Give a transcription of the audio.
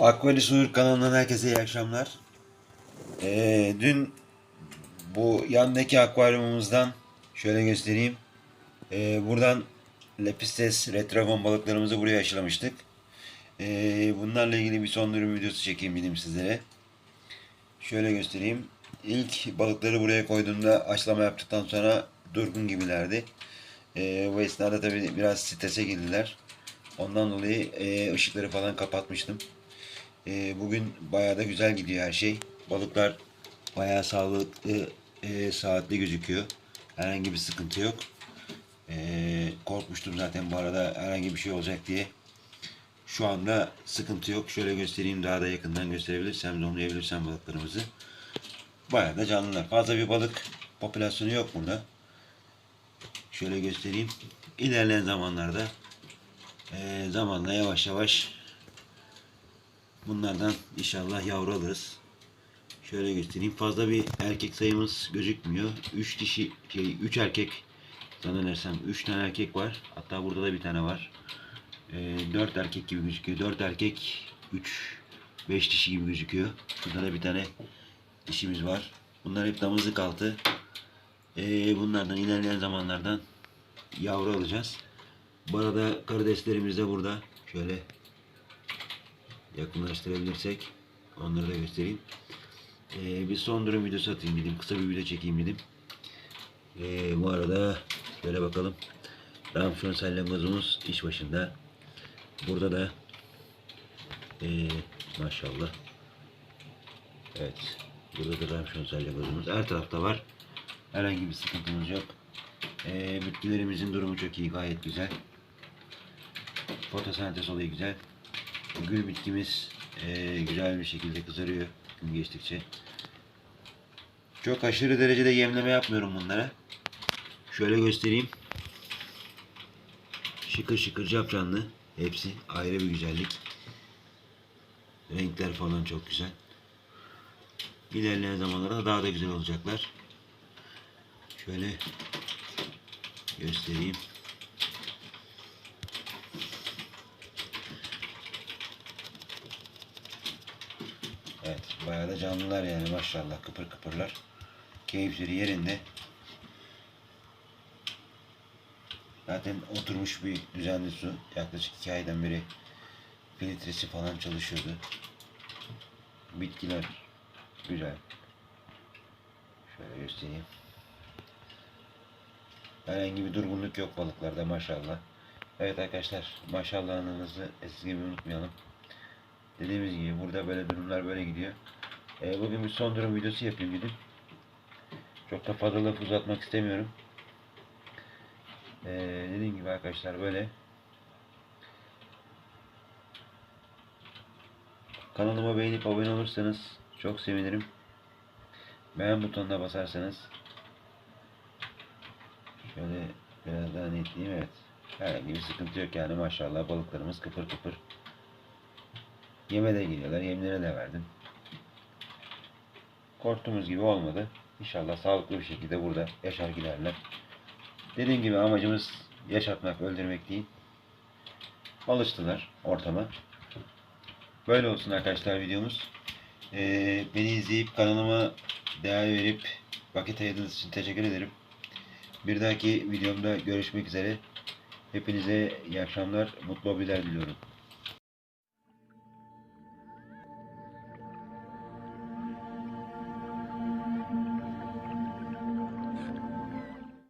Akvali Uyur kanalından herkese iyi akşamlar. Ee, dün bu yandaki akvaryumumuzdan şöyle göstereyim. Ee, buradan Lepistes retragon balıklarımızı buraya aşılamıştık. Ee, bunlarla ilgili bir son durum videosu çekeyim dedim sizlere. Şöyle göstereyim. İlk balıkları buraya koyduğumda aşılama yaptıktan sonra durgun gibilerdi. Ee, bu esnada tabii biraz strese girdiler. Ondan dolayı e, ışıkları falan kapatmıştım. E, bugün bayağı da güzel gidiyor her şey. Balıklar bayağı sağlıklı, e, saatli gözüküyor. Herhangi bir sıkıntı yok. E, korkmuştum zaten bu arada herhangi bir şey olacak diye. Şu anda sıkıntı yok. Şöyle göstereyim daha da yakından gösterebilirsem, zoomlayabilirsem balıklarımızı. Bayağı da canlılar. Fazla bir balık popülasyonu yok burada. Şöyle göstereyim. İlerleyen zamanlarda e, zamanla yavaş yavaş bunlardan inşallah yavru alırız. Şöyle göstereyim. Fazla bir erkek sayımız gözükmüyor. 3 dişi, şey 3 erkek zannedersem 3 tane erkek var. Hatta burada da bir tane var. E, 4 erkek gibi gözüküyor. 4 erkek 3 5 dişi gibi gözüküyor. Şurada da bir tane dişimiz var. Bunlar hep damızlık altı. E, bunlardan ilerleyen zamanlardan yavru alacağız. Bu arada karideslerimiz de burada. Şöyle yakınlaştırabilirsek onları da göstereyim. Ee, bir son durum videosu atayım dedim. Kısa bir video çekeyim dedim. Ee, bu arada şöyle bakalım. Ramşon salyangozumuz iş başında. Burada da ee, maşallah. Evet. Burada da Ramşon salyangozumuz. Her tarafta var. Herhangi bir sıkıntımız yok. Ee, bitkilerimizin durumu çok iyi. Gayet güzel. Fotosentez olayı güzel. Gül bitkimiz eee, güzel bir şekilde kızarıyor gün geçtikçe. Çok aşırı derecede yemleme yapmıyorum bunlara. Şöyle göstereyim. Şıkır şıkır capcanlı. Hepsi ayrı bir güzellik. Renkler falan çok güzel. İlerleyen zamanlarda daha da güzel olacaklar. Şöyle göstereyim. Evet, bayağı da canlılar yani maşallah kıpır kıpırlar. Keyifleri yerinde. Zaten oturmuş bir düzenli su. Yaklaşık iki aydan beri filtresi falan çalışıyordu. Bitkiler güzel. Şöyle göstereyim. Herhangi bir durgunluk yok balıklarda maşallah. Evet arkadaşlar maşallahınızı esirgemeyi unutmayalım. Dediğimiz gibi burada böyle durumlar böyle gidiyor. Ee, bugün bir son durum videosu yapayım dedim. Çok da fazla laf uzatmak istemiyorum. Ee, dediğim gibi arkadaşlar böyle. Kanalıma beğenip abone olursanız çok sevinirim. Beğen butonuna basarsanız şöyle biraz daha netleyeyim evet. Herhangi bir sıkıntı yok yani maşallah balıklarımız kıpır kıpır. Yeme de geliyorlar. Yemlere de verdim. Korktuğumuz gibi olmadı. İnşallah sağlıklı bir şekilde burada yaşar giderler. Dediğim gibi amacımız yaşatmak, öldürmek değil. Alıştılar ortama. Böyle olsun arkadaşlar videomuz. Ee, beni izleyip kanalıma değer verip vakit ayırdığınız için teşekkür ederim. Bir dahaki videomda görüşmek üzere. Hepinize iyi akşamlar, mutlu hobiler diliyorum.